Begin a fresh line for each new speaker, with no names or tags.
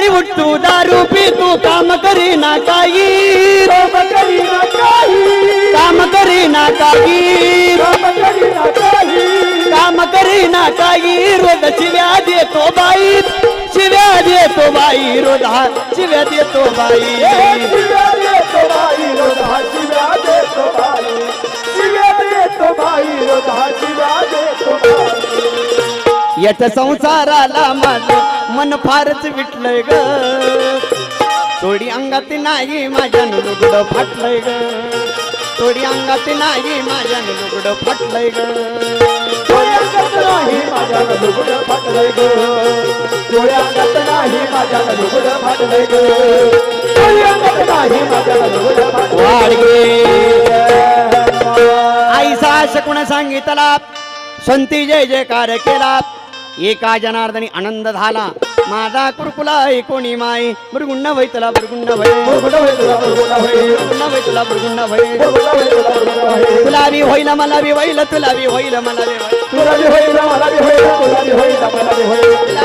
सकाळी उठतो दारू पितो काम करी ना काही.
काम करी ना काही.
काम करी ना काही. रोज शिव्या देतो बाई. शिव्या देतो बाई रोज हा शिव्या देतो बाई. याच्या संसाराला माझं मन फारच विटलंय ग. थोडी अंगात नाही माझ्या लुगडं फाटलंय ग. थोडी अंगात नाही माझ्या लुगडं फाटलंय ग.
नाही माझ्या लुगडं फाटलंय ग. डोळ्यात नाही माझ्या लुगडं फाटलंय ग. डोळ्यात नाही माझ्या लुगडं फाटलंय
वाडगे आईचा शकून सांगितला? संती जय जयकार केला. एका जनार्दनी आनंद झाला. माझा कुरकुला कोणी माय मृगुंड वैतला
मृगुंड तुला
बी होईल मला बी वैल तुला तुला बी होईल मला बी होईल
तुला बी होईल मला बी होईल.